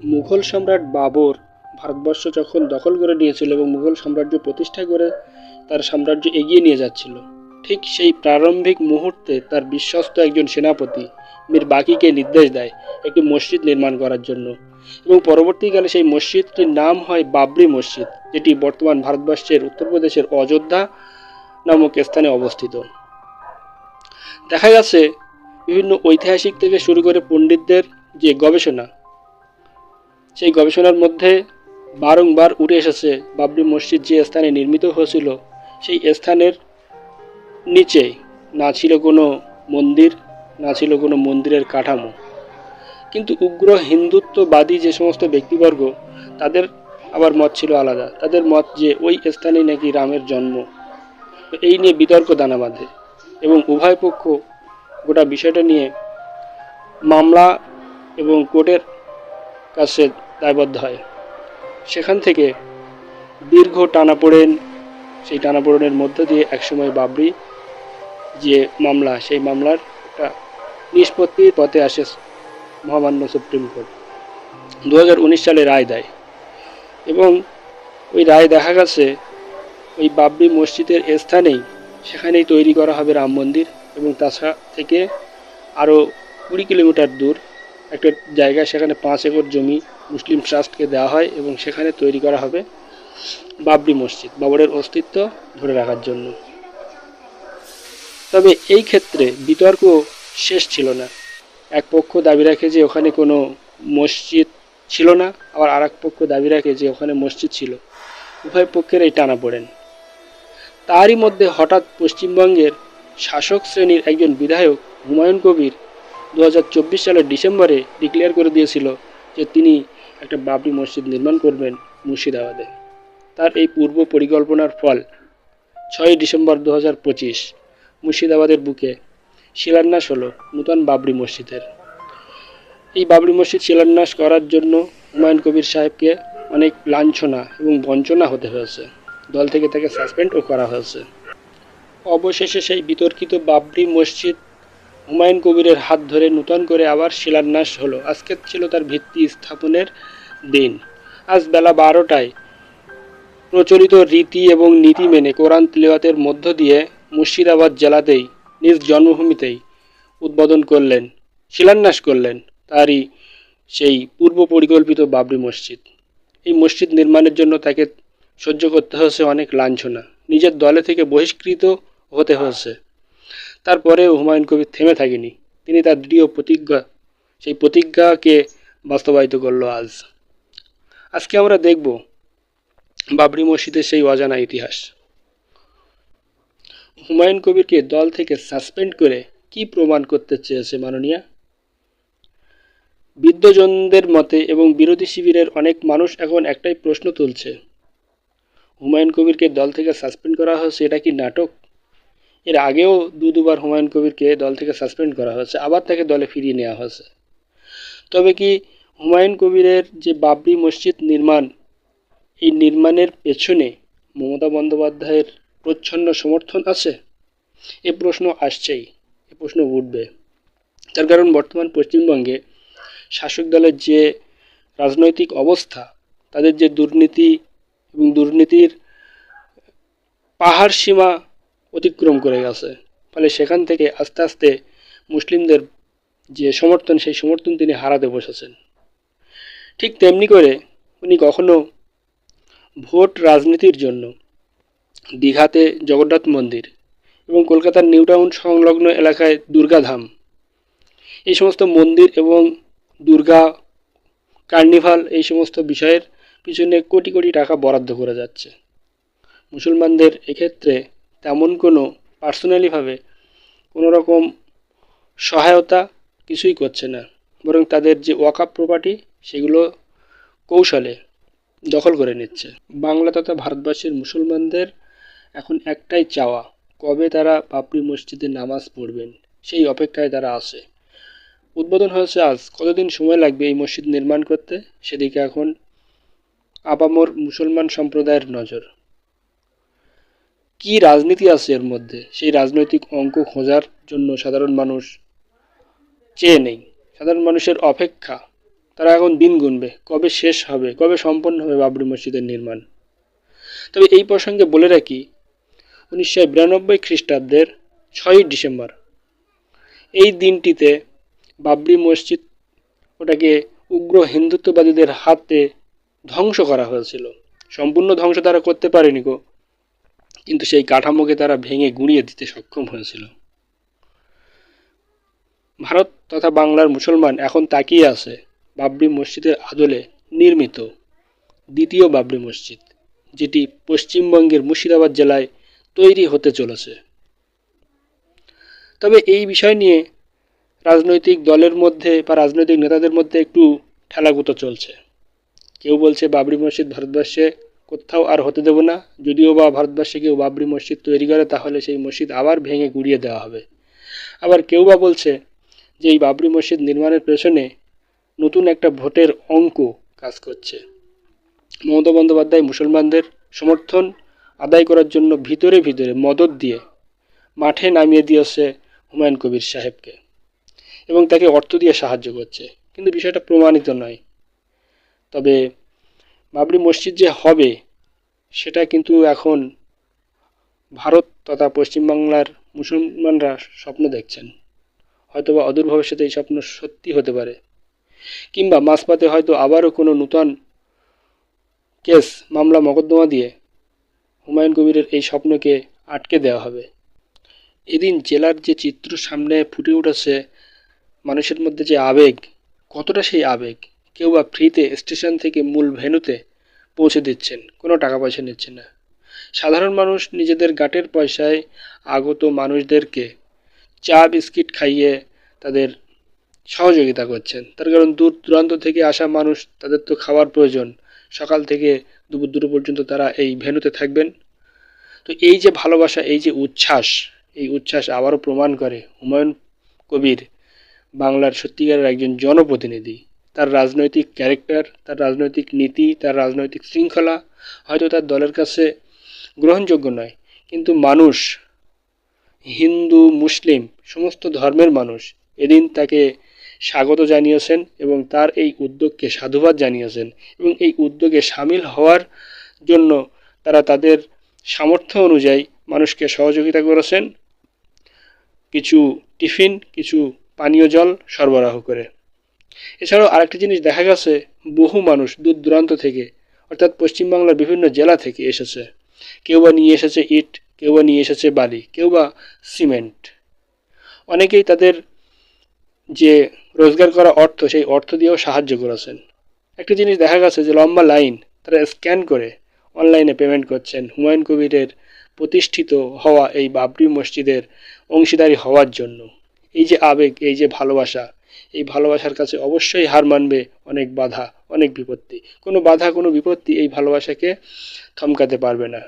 মুঘল সম্রাট বাবর ভারতবর্ষ যখন দখল করে নিয়েছিল এবং মুঘল সাম্রাজ্য প্রতিষ্ঠা করে তার সাম্রাজ্য এগিয়ে নিয়ে যাচ্ছিল, ঠিক সেই প্রারম্ভিক মুহূর্তে তার বিশ্বস্ত একজন সেনাপতি মীর বাকিকে নির্দেশ দেয় একটি মসজিদ নির্মাণ করার জন্য এবং পরবর্তীকালে সেই মসজিদটির নাম হয় বাবরি মসজিদ, যেটি বর্তমান ভারতবর্ষের উত্তরপ্রদেশের অযোধ্যা নামক স্থানে অবস্থিত। দেখা গেছে, বিভিন্ন ঐতিহাসিক থেকে শুরু করে পণ্ডিতদের যে গবেষণা, সেই গবেষণার মধ্যে বারংবার উঠে এসেছে বাবরি মসজিদ যে স্থানে নির্মিত হয়েছিল, সেই স্থানের নিচে না ছিল কোনো মন্দির, না ছিল কোনো মন্দিরের কাঠামো। কিন্তু উগ্র হিন্দুত্ববাদী যে সমস্ত ব্যক্তিবর্গ, তাদের আবার মত ছিল আলাদা। তাদের মত যে ওই স্থানেই নাকি রামের জন্ম। এই নিয়ে বিতর্ক দানা বাঁধে এবং উভয় পক্ষ গোটা বিষয়টা নিয়ে মামলা এবং কোর্টের কাছে দায়বদ্ধ হয়। সেখান থেকে দীর্ঘ টানাপোড়েন, সেই টানাপোড়েনের মধ্য দিয়ে একসময় বাবরি যে মামলা, সেই মামলার একটা নিষ্পত্তির পথে আসে মহামান্য সুপ্রিম কোর্ট। দু হাজার উনিশ সালে রায় দেয় এবং ওই রায় দেখা গেছে ওই বাবরি মসজিদের স্থানেই। সেখানেই তৈরি করা হবে রাম মন্দির এবং তাছাড়া থেকে আরও কুড়ি কিলোমিটার দূর একটা জায়গায় সেখানে পাঁচ একর জমি মুসলিম ট্রাস্টকে দেওয়া হয় এবং সেখানে তৈরি করা হবে বাবরি মসজিদ, বাবরের অস্তিত্ব ধরে রাখার জন্য। তবে এই ক্ষেত্রে বিতর্ক শেষ ছিল না। এক পক্ষ দাবি রাখে যে ওখানে কোনো মসজিদ ছিল না, আবার আর পক্ষ দাবি রাখে যে ওখানে মসজিদ ছিল। উভয় পক্ষের এই টানা পড়েন। তারই মধ্যে হঠাৎ পশ্চিমবঙ্গের শাসক শ্রেণির একজন বিধায়ক হুমায়ুন কবির দু হাজার চব্বিশ সালের ডিসেম্বরে ডিক্লেয়ার করে দিয়েছিল যে তিনি একটা বাবরি মসজিদ নির্মাণ করবেন মুর্শিদাবাদে। তার এই পূর্ব পরিকল্পনার ফল ছয়ই ডিসেম্বর দু মুর্শিদাবাদের বুকে শিলান্যাস হলো নূতন বাবরি মসজিদের। এই বাবরি মসজিদ শিলান্যাস করার জন্য হুমায়ুন কবির সাহেবকে অনেক লাঞ্ছনা এবং বঞ্চনা হতে হয়েছে। দল থেকে তাকে সাসপেন্ডও করা হয়েছে। অবশেষে সেই বিতর্কিত বাবরি মসজিদ হুমায়ুন কবিরের হাত ধরে নূতন করে আবার শিলান্যাস হলো। আজকে ছিল তার ভিত্তি স্থাপনের দিন। আজ বেলা বারোটায় প্রচলিত রীতি এবং নীতি মেনে কোরআন তিলাওয়াতের মধ্য দিয়ে মুর্শিদাবাদ জেলাতেই, নিজ জন্মভূমিতেই উদ্বোধন করলেন, শিলান্যাস করলেন তারই সেই পূর্ব পরিকল্পিত বাবরি মসজিদ। এই মসজিদ নির্মাণের জন্য তাকে সহ্য করতে হয়েছে অনেক লাঞ্ছনা। নিজের দলে থেকে বহিষ্কৃত হতে হয়েছে। তারপরেও হুমায়ুন কবির থেমে থাকেনি। তিনি তার দৃঢ় প্রতিজ্ঞা, সেই প্রতিজ্ঞাকে বাস্তবায়িত করল আজ। আজকে আমরা দেখব বাবরি মসজিদের সেই অজানা ইতিহাস। হুমায়ুন কবিরকে দল থেকে সাসপেন্ড করে কি প্রমাণ করতে চেয়েছে মাননীয়া? বিদ্যজনদের মতে এবং বিরোধী শিবিরের অনেক মানুষ এখন একটাই প্রশ্ন তুলছে। হুমায়ুন কবিরকে দল থেকে সাসপেন্ড করা হয়েছে, এটা কি নাটক? এর আগেও দু দুবার হুমায়ুন কবিরকে দল থেকে সাসপেন্ড করা হয়েছে, আবার তাকে দলে ফিরিয়ে নেওয়া হয়েছে। তবে কি হুমায়ুন কবিরের যে বাবরি মসজিদ নির্মাণ, এই নির্মাণের পেছনে মমতা বন্দ্যোপাধ্যায়ের প্রচ্ছন্ন সমর্থন আছে? এ প্রশ্ন আসছেই, এ প্রশ্ন উঠবে। তার কারণ বর্তমান পশ্চিমবঙ্গে শাসক দলের যে রাজনৈতিক অবস্থা, তাদের যে দুর্নীতি এবং দুর্নীতির পাহাড় সীমা অতিক্রম করে গেছে। ফলে সেখান থেকে আস্তে আস্তে মুসলিমদের যে সমর্থন, সেই সমর্থন তিনি হারাতে বসেছেন। ঠিক তেমনি করে উনি কখনো ভোট রাজনীতির জন্য দীঘাতে জগন্নাথ মন্দির এবং কলকাতার নিউ টাউন সংলগ্ন এলাকায় দুর্গাধাম, এই সমস্ত মন্দির এবং দুর্গা, কার্নিভাল, এই সমস্ত বিষয়ের পিছনে কোটি কোটি টাকা বরাদ্দ করে যাচ্ছে। মুসলমানদের এক্ষেত্রে তেমন কোনো পার্সোনালিভাবে কোনো রকম সহায়তা কিছুই করছে না। বরং তাদের যে ওয়াকাপ প্রপার্টি সেগুলো কৌশলে দখল করে নিচ্ছে। বাংলা তথা ভারতবর্ষের মুসলমানদের এখন একটাই চাওয়া, কবে তারা বাবরি মসজিদে নামাজ পড়বেন, সেই অপেক্ষায় তারা আছে। উদ্বোধন হয়েছে আজ। কতদিন সময় লাগবে এই মসজিদ নির্মাণ করতে? সেদিকে এখন আপামর মুসলমান সম্প্রদায়ের নজর। কি রাজনীতি আছে এর মধ্যে? সেই রাজনৈতিক অঙ্ক খোঁজার জন্য সাধারণ মানুষ চেয়ে নেই। সাধারণ মানুষের অপেক্ষা। তারা এখন দিন গুনবে। কবে শেষ হবে? কবে সম্পন্ন হবে বাবরি মসজিদের নির্মাণ? তবে এই প্রসঙ্গে বলে রাখি, উনিশশো বিরানব্বই খ্রিস্টাব্দের ছয়ই ডিসেম্বর। এই দিনটিতে বাবরি মসজিদ ওটাকে উগ্র হিন্দুত্ববাদীদের হাতে ধ্বংস করা হয়েছিল। সম্পূর্ণ ধ্বংস তারা করতে পারেনি গো। কিন্তু সেই কাঠামোকে তারা ভেঙে গুঁড়িয়ে দিতে সক্ষম হয়েছিল। ভারত তথা বাংলার মুসলমান এখন তাকিয়ে আছে বাবরি মসজিদের আদলে নির্মিত দ্বিতীয় বাবরি মসজিদ, যেটি পশ্চিমবঙ্গের মুর্শিদাবাদ জেলায় তৈরি হতে চলেছে। তবে এই বিষয় নিয়ে রাজনৈতিক দলের মধ্যে বা রাজনৈতিক নেতাদের মধ্যে একটু ঠেলাগুতো চলছে। কেউ বলছে বাবরি মসজিদ ভারতবর্ষে কোথাও আর হতে দেব না। যদিও বা ভারতবর্ষে কেউ বাবরি মসজিদ তৈরি করে, তাহলে সেই মসজিদ আবার ভেঙে গুড়িয়ে দেওয়া হবে। আবার কেউ বা বলছে যে এই বাবরি মসজিদ নির্মাণের পেছনে নতুন একটা ভোটের অঙ্ক কাজ করছে। মমতা বন্দ্যোপাধ্যায় মুসলমানদের সমর্থন আদায় করার জন্য ভিতরে ভিতরে মদত দিয়ে মাঠে নামিয়ে দিয়েছে হুমায়ুন কবির সাহেবকে এবং তাকে অর্থ দিয়ে সাহায্য করছে। কিন্তু বিষয়টা প্রমাণিত নয়। তবে বাবরি মসজিদ যে হবে, সেটা কিন্তু এখন ভারত তথা পশ্চিমবাংলার মুসলমানরা স্বপ্ন দেখছেন। হয়তোবা অদূর ভবিষ্যতে এই স্বপ্ন সত্যি হতে পারে। কিংবা মাঝপথে হয়তো আবারও কোনো নূতন কেস, মামলা, মকদ্দমা দিয়ে হুমায়ুন কবিরের এই স্বপ্নকে আটকে দেওয়া হবে। এদিন জেলার যে চিত্র সামনে ফুটে উঠেছে, মানুষের মধ্যে যে আবেগ, কতটা সেই আবেগ? কেউ বা ফ্রিতে স্টেশন থেকে মূল ভেন্যুতে পৌঁছে দিচ্ছেন, কোনো টাকা পয়সা নিচ্ছেন না। সাধারণ মানুষ নিজেদের গাটের পয়সায় আগত মানুষদেরকে চা, বিস্কিট খাইয়ে তাদের সহযোগিতা করছেন। তার কারণ দূর দূরান্ত থেকে আসা মানুষ, তাদের তো খাওয়ার প্রয়োজন। সকাল থেকে দুপুর দুটো পর্যন্ত তারা এই ভেনুতে থাকবেন। তো এই যে ভালোবাসা, এই যে উচ্ছ্বাস, এই উচ্ছ্বাস আবারও প্রমাণ করে হুমায়ুন কবির বাংলার সত্যিকারের একজন জনপ্রতিনিধি। তার রাজনৈতিক ক্যারেক্টার তার রাজনৈতিক নীতি, তার রাজনৈতিক শৃঙ্খলা হয়তো তার দলের কাছে গ্রহণযোগ্য নয়। কিন্তু মানুষ, হিন্দু, মুসলিম, সমস্ত ধর্মের মানুষ এদিন তাকে স্বাগত জানিয়েছেন এবং তার এই উদ্যোগকে সাধুবাদ জানিয়েছেন এবং এই উদ্যোগে সামিল হওয়ার জন্য তারা তাদের সামর্থ্য অনুযায়ী মানুষকে সহযোগিতা করেছেন। কিছু টিফিন, কিছু পানীয় জল সরবরাহ করে। এছাড়াও আরেকটি জিনিস দেখা গেছে, বহু মানুষ দূর দূরান্ত থেকে, অর্থাৎ পশ্চিমবাংলার বিভিন্ন জেলা থেকে এসেছে। কেউ বা নিয়ে এসেছে ইট, কেউ বা নিয়ে এসেছে বালি, কেউ বা সিমেন্ট। অনেকেই তাদের যে রোজগার করা অর্থ, সেই অর্থ দিয়েও সাহায্য করেছেন। একটি জিনিস দেখা গেছে যে লম্বা লাইন তারা স্ক্যান করে অনলাইনে পেমেন্ট করছেন। হুমায়ুন কবিরের প্রতিষ্ঠিত হওয়া এই বাবরি মসজিদের অংশীদারি হওয়ার জন্য। এই যে আবেগ, এই যে ভালোবাসা এই ভালোবাসার কাছে অবশ্যই হার মানবে অনেক বাধা, অনেক বিপত্তি। কোনো বাধা, কোনো বিপত্তি এই ভালোবাসাকে থমকাতে পারবে না।